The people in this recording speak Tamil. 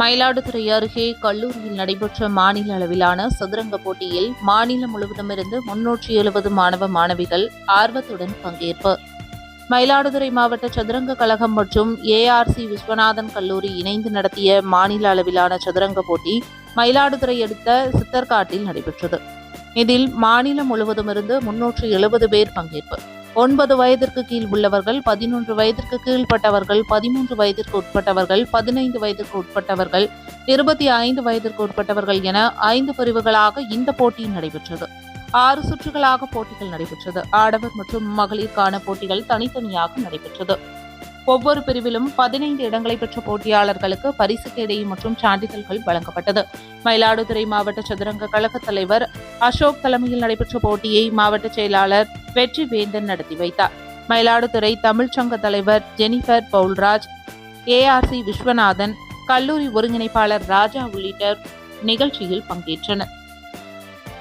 மயிலாடுதுறை அருகே கல்லூரியில் நடைபெற்ற மாநில அளவிலான சதுரங்க போட்டியில் மாநிலம் முழுவதுமிருந்து முன்னூற்றி எழுபது மாணவ மாணவிகள் ஆர்வத்துடன் பங்கேற்பு. மயிலாடுதுறை மாவட்ட சதுரங்க கழகம் மற்றும் ஏஆர்சி விஸ்வநாதன் கல்லூரி இணைந்து நடத்திய மாநில அளவிலான சதுரங்க போட்டி மயிலாடுதுறை அடுத்த சித்தர்காட்டில் நடைபெற்றது. இதில் மாநிலம் முழுவதுமிருந்து முன்னூற்று எழுபது பேர் பங்கேற்பு. ஒன்பது வயதிற்கு கீழ் உள்ளவர்கள் பதினொன்று வயதிற்கு கீழ்ப்பட்டவர்கள் பதிமூன்று வயதிற்கு உட்பட்டவர்கள் பதினைந்து வயதிற்கு உட்பட்டவர்கள் இருபத்தி ஐந்து வயதிற்கு உட்பட்டவர்கள் என ஐந்து பிரிவுகளாக இந்த போட்டி நடைபெற்றது. ஆறு சுற்றுகளாக போட்டிகள் நடைபெற்றது. ஆடவர் மற்றும் மகளிருக்கான போட்டிகள் தனித்தனியாக நடைபெற்றது. ஒவ்வொரு பிரிவிலும் பதினைந்து இடங்களை பெற்ற போட்டியாளர்களுக்கு பரிசு கேடை மற்றும் சான்றிதழ்கள் வழங்கப்பட்டது. மயிலாடுதுறை மாவட்ட சதுரங்க கழக தலைவர் அசோக் தலைமையில் நடைபெற்ற போட்டியை மாவட்ட செயலாளர் வெற்றி வேந்தன் நடத்தி வைத்தார். மயிலாடுதுறை தமிழ்ச்சங்க தலைவர் ஜெனிஃபர் பவுல்ராஜ் ஏஆர்சி விஸ்வநாதன் கல்லூரி ஒருங்கிணைப்பாளர் ராஜா உள்ளிட்டோர் நிகழ்ச்சியில் பங்கேற்றனர்.